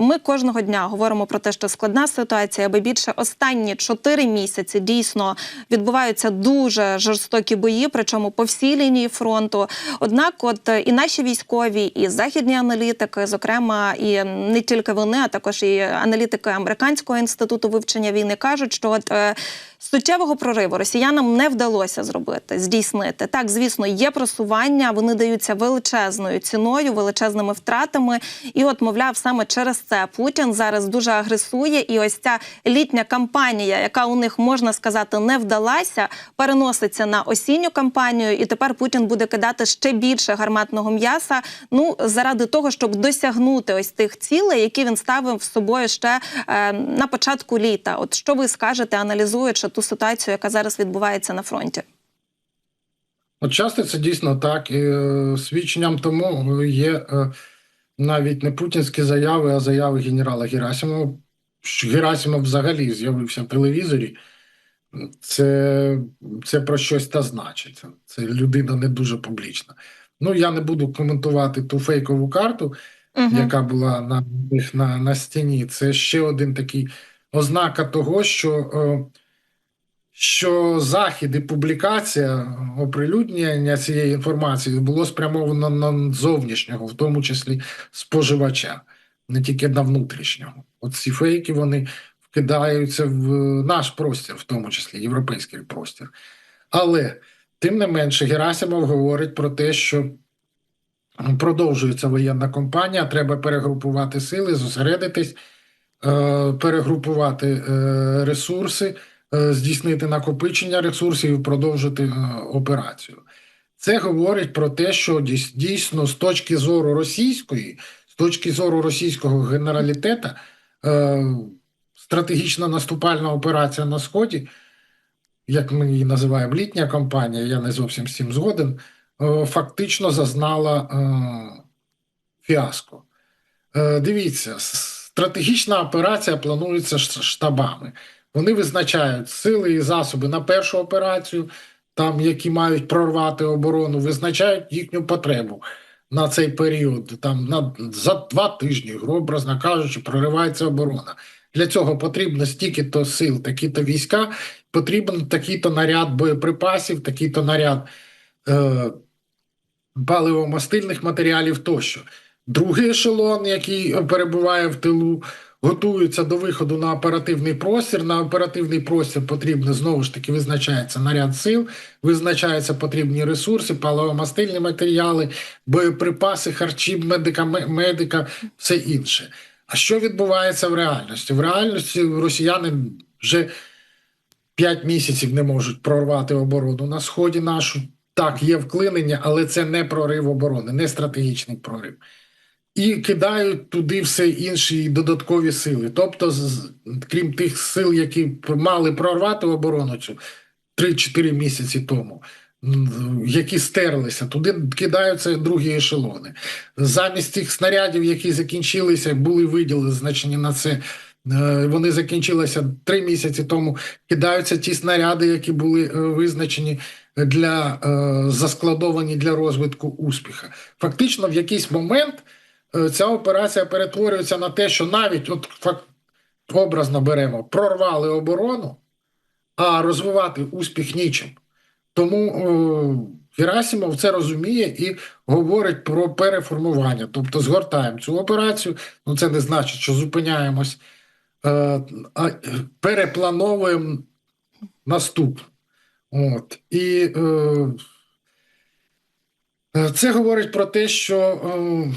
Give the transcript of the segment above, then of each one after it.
ми кожного дня говоримо про те, що складна ситуація, аби більше останні чотири місяці дійсно відбуваються дуже жорстокі бої, причому по всій лінії фронту. Однак, от е, і наші військові, і західні аналітики, зокрема, і не тільки вони, а також і аналітики американського інституту вивчення війни кажуть, що от е, суттєвого прориву росіянам не вдалося зробити, здійснити. Так, звісно, є просування, вони даються величезною ціною, величезними втратами. І, от, мовляв, саме через це Путін зараз дуже агресує. І ось ця літня кампанія, яка у них можна сказати не вдалася, переноситься на осінню кампанію, і тепер Путін буде кидати ще більше гарматного м'яса. Ну заради того, щоб досягнути ось тих цілей, які він ставив з собою ще е, на початку літа. От що ви скажете, аналізуючи ту ситуацію, яка зараз відбувається на фронті? От часто це дійсно так. І е, свідченням тому є е, навіть не путінські заяви, а заяви генерала Герасимова. Що Герасимов взагалі з'явився в телевізорі. Це, це про щось та значить. Це людина не дуже публічна. Ну, я не буду коментувати ту фейкову карту, Угу. яка була на, на, на стіні. Це ще один такий ознака того, що, е, що захід і публікація оприлюднення цієї інформації було спрямовано на зовнішнього, в тому числі споживача, не тільки на внутрішнього. От ці фейки вони вкидаються в наш простір, в тому числі європейський простір. Але тим не менше, Герасимов говорить про те, що продовжується воєнна кампанія, треба перегрупувати сили, зосередитись, е, перегрупувати е, ресурси, здійснити накопичення ресурсів і продовжити е, операцію. Це говорить про те, що дійсно з точки зору російської, з точки зору російського генералітета, е, стратегічна наступальна операція на Сході, як ми її називаємо, літня кампанія, я не зовсім з цим згоден, е, фактично зазнала е, фіаско. Е, Дивіться, стратегічна операція планується штабами. Вони визначають сили і засоби на першу операцію, там, які мають прорвати оборону, визначають їхню потребу на цей період. Там на за два тижні, образно кажучи, проривається оборона. Для цього потрібно стільки-то сил, такі-то війська, потрібен такий-то наряд боєприпасів, такий-то наряд е, паливо-мастильних матеріалів тощо. Другий ешелон, який перебуває в тилу, готується до виходу на оперативний простір. На оперативний простір потрібно знову ж таки визначається наряд сил, визначаються потрібні ресурси, паливо-мастильні матеріали, боєприпаси, харчі, медика, медика, все інше. А що відбувається в реальності? В реальності росіяни вже 5 місяців не можуть прорвати оборону на сході нашу. Так, є вклинення, але це не прорив оборони, не стратегічний прорив. І кидають туди все інші додаткові сили. Тобто, крім тих сил, які мали прорвати оборону цю 3-4 місяці тому, які стерлися, туди кидаються другі ешелони. Замість тих снарядів, які закінчилися, були виділені значені на це. е, Вони закінчилися три місяці тому. Кидаються ті снаряди, які були е, визначені для е, заскладовані для розвитку успіха. Фактично, в якийсь момент ця операція перетворюється на те, що навіть от образно беремо, прорвали оборону, а розвивати успіх нічим. Тому о, Герасимов це розуміє і говорить про переформування. Тобто згортаємо цю операцію. Ну це не значить, що зупиняємось, е, а е, переплановуємо наступ. От. І е, е, це говорить про те, що е,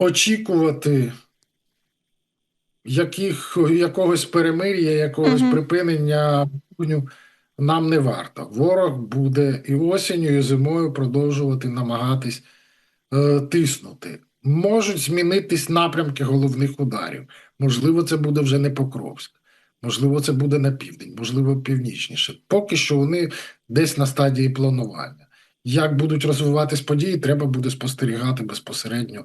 очікувати яких, якогось перемир'я, якогось Мгм. припинення вогню нам не варто. Ворог буде і осінню, і зимою продовжувати намагатись е, тиснути. Можуть змінитись напрямки головних ударів. Можливо, це буде вже не Покровськ, можливо, це буде на південь, можливо, північніше. Поки що вони десь на стадії планування. Як будуть розвиватись події, треба буде спостерігати безпосередньо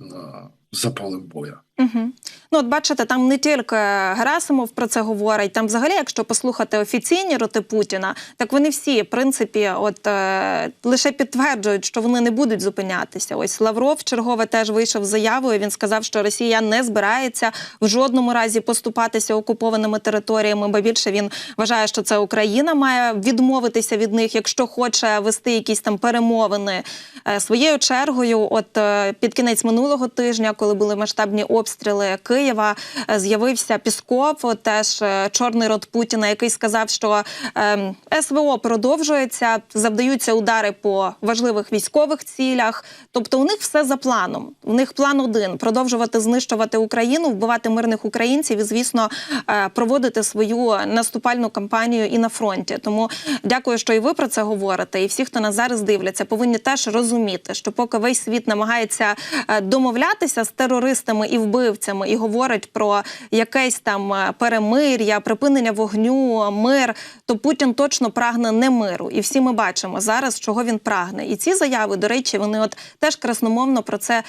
е, за полем бою. Угу. Ну, от бачите, там не тільки Герасимов про це говорить. Там, взагалі, якщо послухати офіційні роти Путіна, так вони всі, в принципі, от е, лише підтверджують, що вони не будуть зупинятися. Ось Лавров чергове теж вийшов з заявою. Він сказав, що Росія не збирається в жодному разі поступатися окупованими територіями, бо більше він вважає, що це Україна має відмовитися від них, якщо хоче вести якісь там перемовини. Е, Своєю чергою, от е, під кінець минулого тижня, коли були масштабні обстріли Києва, е, з'явився Пісков, теж е, чорний рот Путіна, який сказав, що е, СВО продовжується, завдаються удари по важливих військових цілях. Тобто, у них все за планом. У них план один продовжувати знищувати Україну, вбивати мирних українців і, звісно, е, проводити свою наступальну кампанію і на фронті. Тому дякую, що і ви про це говорите. І всі, хто нас зараз дивляться, повинні теж розуміти, що поки весь світ намагається е, домовлятися з терористами і вбивцями, і говорить про якесь там е, перемир'я, припинення вогню, мир, то Путін точно прагне не миру. І всі ми бачимо зараз, чого він прагне. І ці заяви, до речі, вони от теж красномовно про це.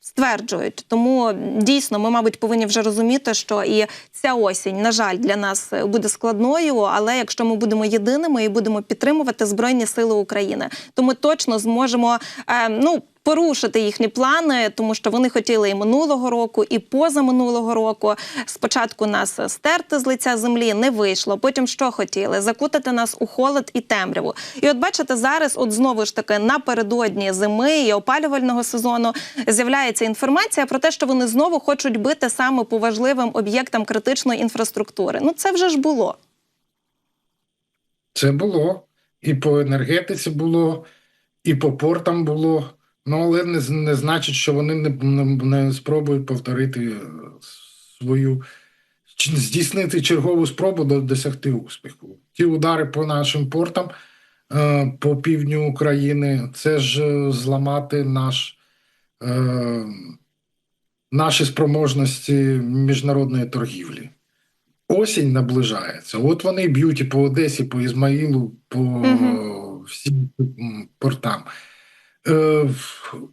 Стверджують, тому дійсно ми, мабуть, повинні вже розуміти, що і ця осінь, на жаль, для нас буде складною. Але якщо ми будемо єдиними і будемо підтримувати збройні сили України, то ми точно зможемо е, ну. Порушити їхні плани, тому що вони хотіли і минулого року, і позаминулого року. Спочатку нас стерти з лиця землі не вийшло. Потім що хотіли? Закутати нас у холод і темряву. І от бачите, зараз, от знову ж таки, напередодні зими і опалювального сезону з'являється інформація про те, що вони знову хочуть бити саме по важливим об'єктам критичної інфраструктури. Ну це вже ж було. Це було і по енергетиці було, і по портам було. Ну, але не, не значить, що вони не, не, не спробують повторити е, свою чи здійснити чергову спробу до- досягти успіху. Ті удари по нашим портам е, по півдню України це ж е, зламати наш, наші спроможності міжнародної торгівлі. Осінь наближається. От вони б'ють і по Одесі, по Ізмаїлу, по Мгм. всім портам. Е,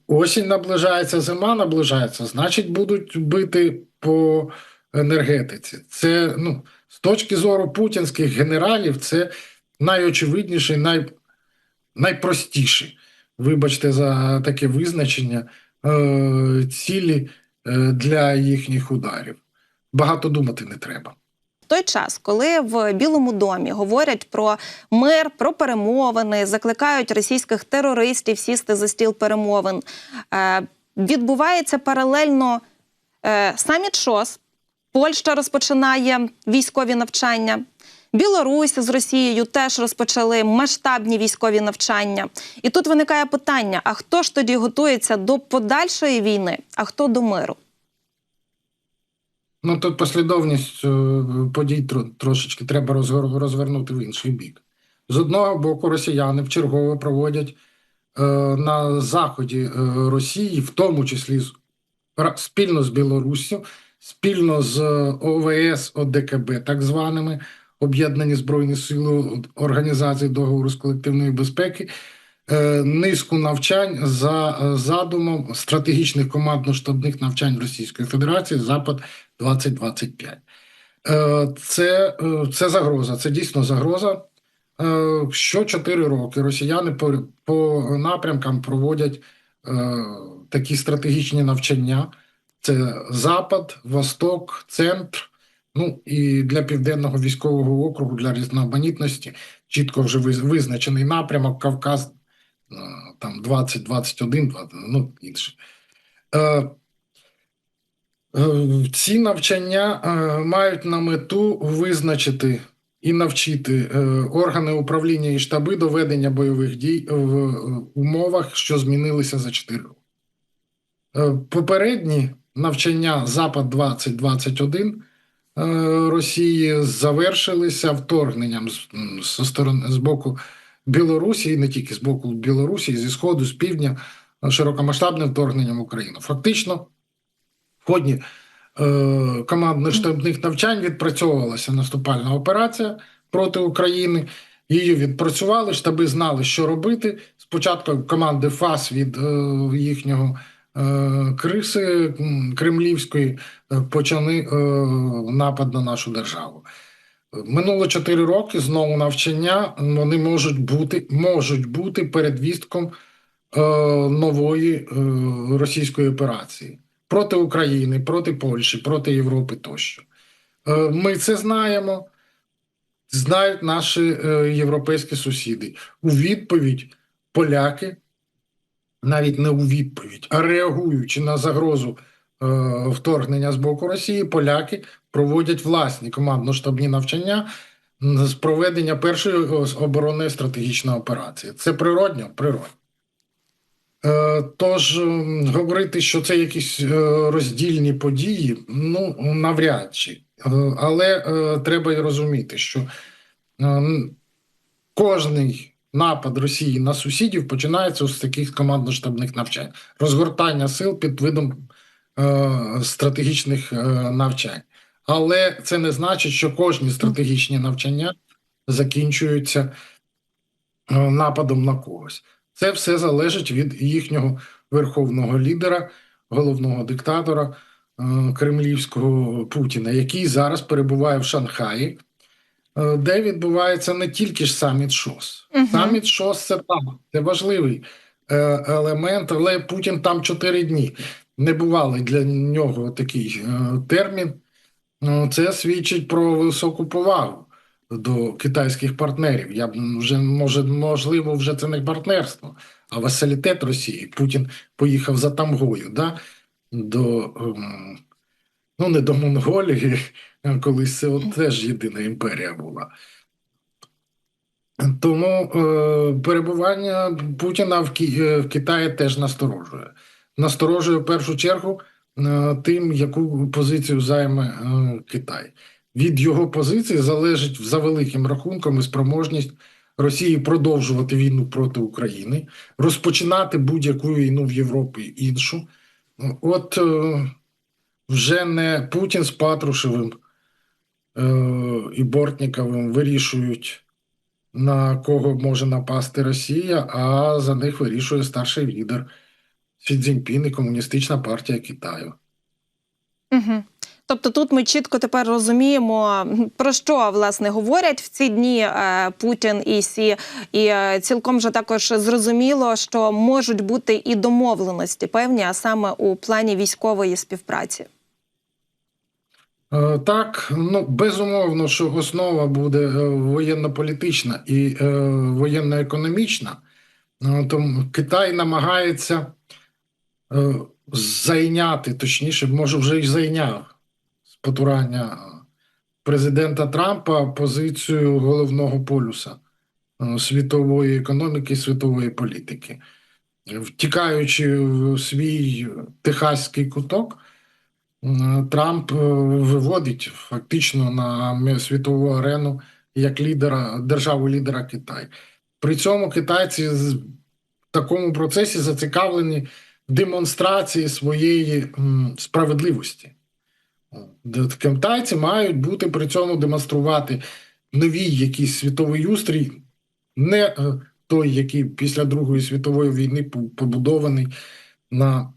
Осінь наближається, зима наближається, значить, будуть бити по енергетиці. Це ну, з точки зору путінських генералів, це найочевидніший, най, найпростіший, вибачте за таке визначення, е, цілі е, для їхніх ударів. Багато думати не треба. В той час, коли в Білому домі говорять про мир, про перемовини, закликають російських терористів сісти за стіл перемовин, е, відбувається паралельно е, саміт ШОС. Польща розпочинає військові навчання. Білорусь з Росією теж розпочали масштабні військові навчання. І тут виникає питання: а хто ж тоді готується до подальшої війни, а хто до миру? Ну, тут послідовність е, подій тро- трошечки треба розвернути в інший бік. З одного боку, росіяни вчергове проводять е, на заході е, Росії, в тому числі спільно з Білоруссю, спільно з ОВС, ОДКБ, так званими Об'єднані Збройні Сили Організації договору з колективної безпеки, низку навчань за е, задумом стратегічних командно-штабних навчань Російської Федерації Запад 2025. Е, Це, е, це загроза, це дійсно загроза. Е, Що 4 роки росіяни по, по напрямкам проводять е, такі стратегічні навчання: це Запад, Восток, Центр. Ну і для південного військового округу для різноманітності чітко вже визначений напрямок Кавказ, е, там 20, 21, 20, ну інше. Е, Е, Ці навчання е, мають на мету визначити і навчити органи управління і штаби до ведення бойових дій в умовах, що змінилися за 4 роки. Попередні навчання Запад 2021 е, Росії завершилися вторгненням з, сторони з боку Білорусі, і не тільки з боку Білорусі, зі сходу, з півдня, е, широкомасштабним вторгненням в Україну. Фактично, в ході е, командно-штабних навчань відпрацьовувалася наступальна операція проти України. Її відпрацювали, штаби знали, що робити. Спочатку команди ФАС від е, їхнього е, криси кремлівської е, почали е, напад на нашу державу. Минуло 4 роки знову навчання. Вони можуть бути, можуть бути передвістком е, нової е, російської операції проти України, проти Польщі, проти Європи тощо. Е, ми це знаємо, знають наші е, європейські сусіди. У відповідь поляки, навіть не у відповідь, а реагуючи на загрозу е, вторгнення з боку Росії, поляки проводять власні командно-штабні навчання з проведення першої оборонної стратегічної операції. Це природньо? Природньо. Е, Тож говорити, що це якісь е, роздільні події, ну навряд чи. Е, Але треба й розуміти, що кожний напад Росії на сусідів починається з таких командно-штабних навчань, розгортання сил під видом стратегічних навчань. Але це не значить, що кожні стратегічні навчання закінчуються е, нападом на когось. Це все залежить від їхнього верховного лідера, головного диктатора е, кремлівського Путіна, який зараз перебуває в Шанхаї, е, де відбувається не тільки ж саміт ШОС. Мгм. Саміт ШОС це там, це важливий елемент, але Путін там чотири дні. Небувалий для нього такий термін. Ну, Це свідчить про високу повагу до китайських партнерів. Я вже може, можливо, вже це не партнерство, а васалітет Росії. Путін поїхав за тамгою, да? до ем, ну не до Монголії, колись це от теж єдина імперія була. Тому е, перебування Путіна в, е, в Китаї теж насторожує. Насторожує в першу чергу тим, яку позицію займе е, Китай. Від його позиції залежить за великим рахунком і спроможність Росії продовжувати війну проти України, розпочинати будь-яку війну в Європі іншу. От е, вже не Путін з Патрушевим е, і Бортніковим вирішують на кого може напасти Росія, а за них вирішує старший лідер Сі Цзіньпін і Комуністична партія Китаю. Угу. Тобто тут ми чітко тепер розуміємо, про що власне говорять в ці дні е, Путін і Сі, і е, цілком же також зрозуміло, що можуть бути і домовленості певні, а саме у плані військової співпраці. Е, Так, ну безумовно, що основа буде воєнно-політична і воєнно-економічна. Тому Китай намагається зайняти, точніше, може, вже й зайняв з потурання президента Трампа позицію головного полюса е, світової економіки світової політики. Втікаючи в свій техаський куток. Трамп е, виводить фактично на світову арену як лідера державу лідера Китай. При цьому китайці в такому процесі зацікавлені демонстрації своєї справедливості. Китайці мають бути при цьому демонструвати новий якийсь світовий устрій, не е, той, який після Другої світової війни побудований на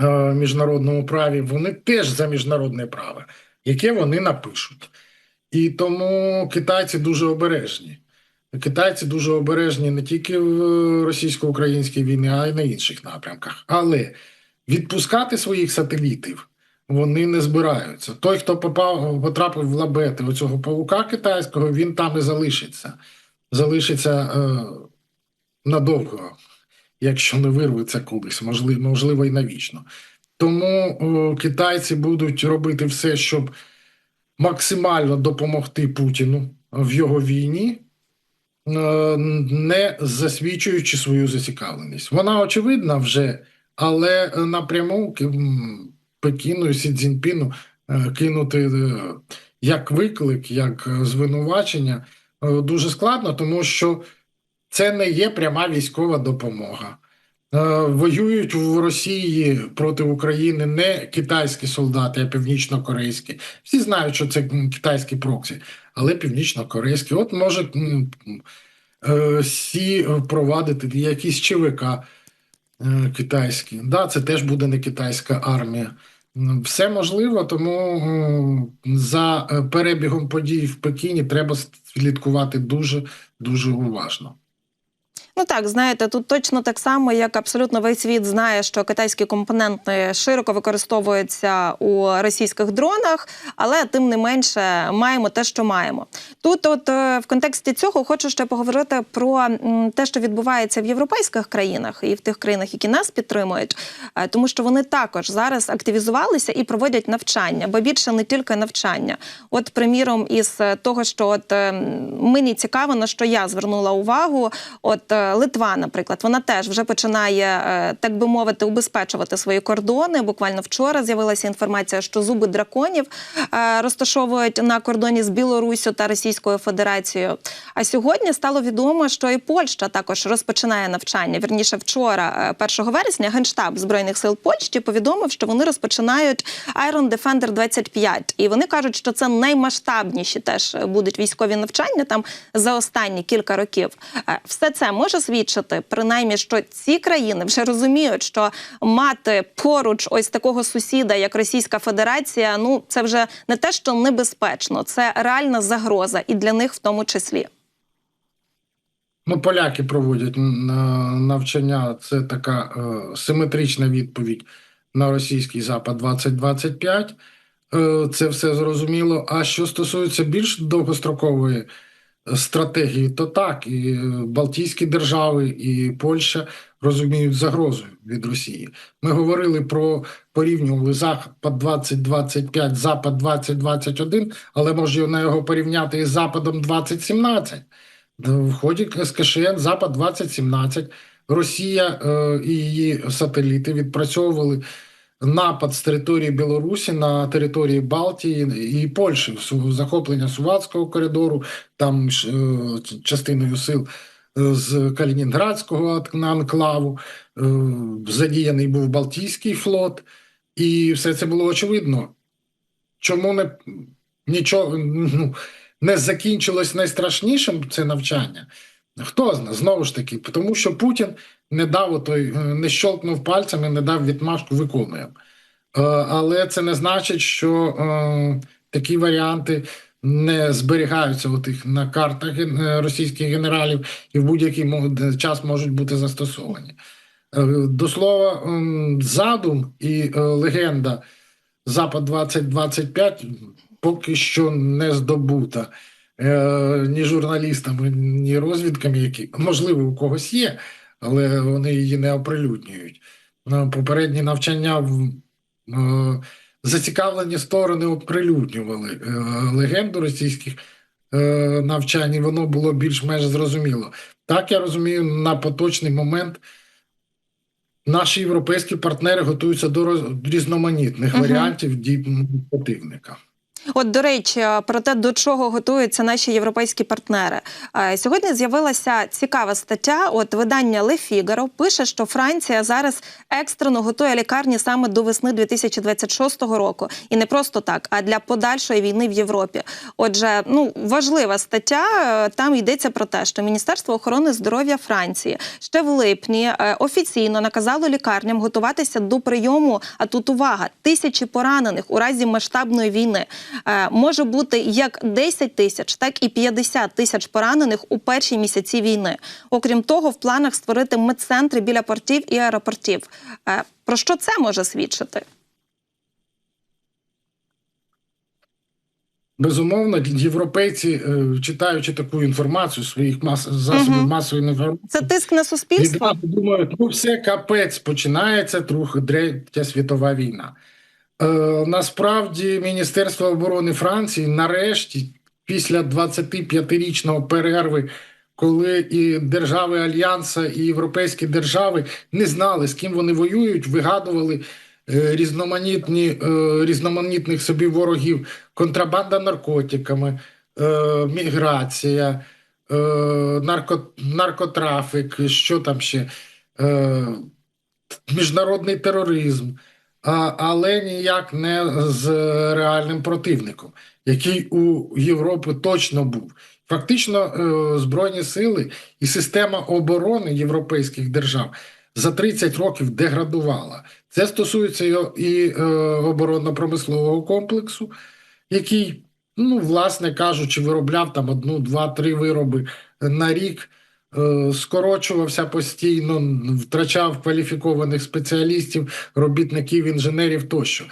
е, міжнародному праві, вони теж за міжнародне право, яке вони напишуть. І тому китайці дуже обережні. Китайці дуже обережні не тільки в російсько-українській війні, а й на інших напрямках. Але відпускати своїх сателітів вони не збираються. Той, хто попав, потрапив в лабети оцього павука китайського, він там і залишиться. Залишиться е, надовго якщо не вирветься кудись, можливо, можливо, і навічно. Тому о, китайці будуть робити все, щоб максимально допомогти Путіну в його війні, е, не засвідчуючи свою зацікавленість. Вона очевидна вже, але напряму Пекіну і Сі Цзіньпіну е, кинути е, як виклик, як е, звинувачення е, дуже складно, тому що це не є пряма військова допомога. Е, Воюють в Росії проти України не китайські солдати, а північно-корейські. Всі знають, що це китайські проксі, але північно-корейські. От може е, Сі впровадити якісь ЧВК е, китайські. Да, це теж буде не китайська армія. Все можливо, тому за е, перебігом подій в Пекіні треба слідкувати дуже дуже уважно. Ну так, знаєте, тут точно так само, як абсолютно весь світ знає, що китайські компоненти широко використовуються у російських дронах, але тим не менше маємо те, що маємо. Тут, от е, в контексті цього, хочу ще поговорити про те, що відбувається в європейських країнах і в тих країнах, які нас підтримують, Е, тому що вони також зараз активізувалися і проводять навчання, бо більше не тільки навчання. От, приміром, із того, що от е, мені цікаво, на що я звернула увагу, от е, Литва, наприклад, вона теж вже починає, е, так би мовити, убезпечувати свої кордони. Буквально вчора з'явилася інформація, що зуби драконів е, розташовують на кордоні з Білоруссю та Російською Федерацією. А сьогодні стало відомо, що і Польща також розпочинає навчання. Вірніше, вчора, е, 1 вересня, генштаб збройних сил Польщі повідомив, що вони розпочинають Iron Defender 25. І вони кажуть, що це наймасштабніші теж будуть військові навчання там за останні кілька років. Е, Все це може свідчити, принаймні, що ці країни вже розуміють, що мати поруч ось такого сусіда, як Російська Федерація, ну це вже не те, що небезпечно, це реальна загроза, і для них в тому числі. Ну, поляки проводять навчання. Це така е, симетрична відповідь на російський запад 2025. Е, це все зрозуміло. А що стосується більш довгострокової стратегії, то так, і Балтійські держави, і Польща розуміють загрозу від Росії. Ми говорили про порівнювали Запад 2025, Запад 2021, але може на його порівняти із Западом 2017. В ході СКШН Запад 2017 Росія е, і її сателіти відпрацьовували напад з території Білорусі на території Балтії і Польщі, захоплення Суватського коридору, там е, частиною сил е, з Калінінградського анклаву, е, задіяний був Балтійський флот, і все це було очевидно. Чому не нічого ну, не закінчилось найстрашнішим це навчання? Хто знає? Знову ж таки, тому що Путін не дав отой, е, не щолкнув пальцями, не дав відмашку, виконуємо. Е, Але це не значить, що е, такі варіанти не зберігаються у тих на картах російських генералів і в будь-який час можуть бути застосовані. До слова, задум і легенда Запад 2025 поки що не здобута ні журналістами, ні розвідками, які можливо у когось є, але вони її не оприлюднюють. Е, Попередні навчання в е, зацікавлені сторони оприлюднювали е, легенду російських е, навчань, і воно було більш-менш зрозуміло. Так я розумію, на поточний момент наші європейські партнери готуються до різноманітних Мгм. варіантів дій противника. От до речі, про те, до чого готуються наші європейські партнери. Сьогодні з'явилася цікава стаття. От видання Le Figaro пише, що Франція зараз екстрено готує лікарні саме до весни 2026 року, і не просто так, а для подальшої війни в Європі. Отже, ну важлива стаття. е, Там йдеться про те, що Міністерство охорони здоров'я Франції ще в липні е, офіційно наказало лікарням готуватися до прийому. А тут увага тисячі поранених у разі масштабної війни. Е, Може бути як 10 тисяч, так і 50 тисяч поранених у перші місяці війни. Окрім того, в планах створити медцентри біля портів і аеропортів. Е, Про що це може свідчити? Безумовно, європейці, е, читаючи таку інформацію своїх мас... засобів Мгм. масової інформації, Це тиск на суспільство. думають, ну все капець, починається трохи третя світова війна. Е, насправді, Міністерство оборони Франції нарешті, після 25-річного перерви, коли і держави Альянса, і європейські держави не знали, з ким вони воюють, вигадували е, різноманітні, е, різноманітних собі ворогів, контрабанда наркотиками, міграція, нарко, наркотрафік, що там ще, міжнародний тероризм, але ніяк не з реальним противником, який у Європи точно був. Фактично, е, Збройні сили і система оборони європейських держав за 30 років деградувала. Це стосується і, е, оборонно-промислового комплексу, який, ну, власне кажучи, виробляв там одну, два, три вироби на рік, скорочувався постійно, втрачав кваліфікованих спеціалістів, робітників, інженерів тощо.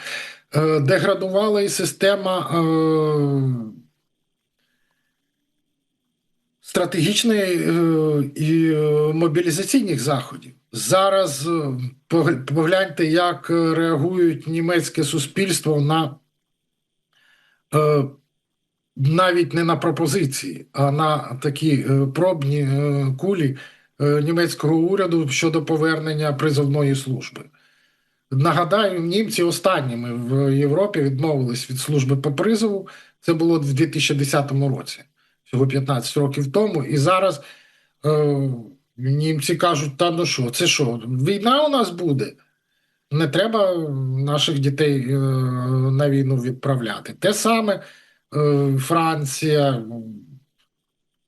Е, Деградувала і система е, стратегічної е, і е, мобілізаційних заходів. Зараз е, погляньте, як е, реагують німецьке суспільство на е, навіть не на пропозиції, а на такі е, пробні е, кулі е, німецького уряду щодо повернення призовної служби. Нагадаю, німці останніми в Європі відмовились від служби по призову. Це було в 2010 році, всього 15 років тому. І зараз е, німці кажуть: та ну що, це що, війна у нас буде? Не треба наших дітей е, на війну відправляти. Те саме Франція,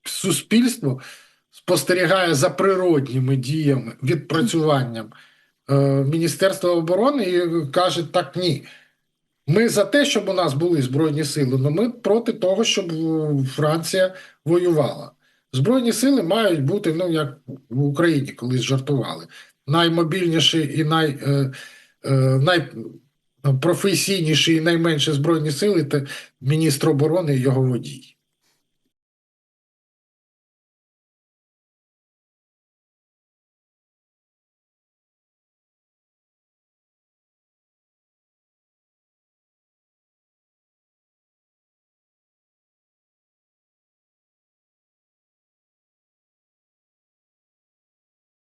суспільство спостерігає за природніми діями, відпрацюванням е, Міністерства оборони і каже: так ні. Ми за те, щоб у нас були збройні сили, але ми проти того, щоб е, Франція воювала. Збройні сили мають бути, ну як в Україні колись жартували, наймобільніші і най, е, е, найпрофесійніші і найменше збройні сили це міністр оборони і його водій.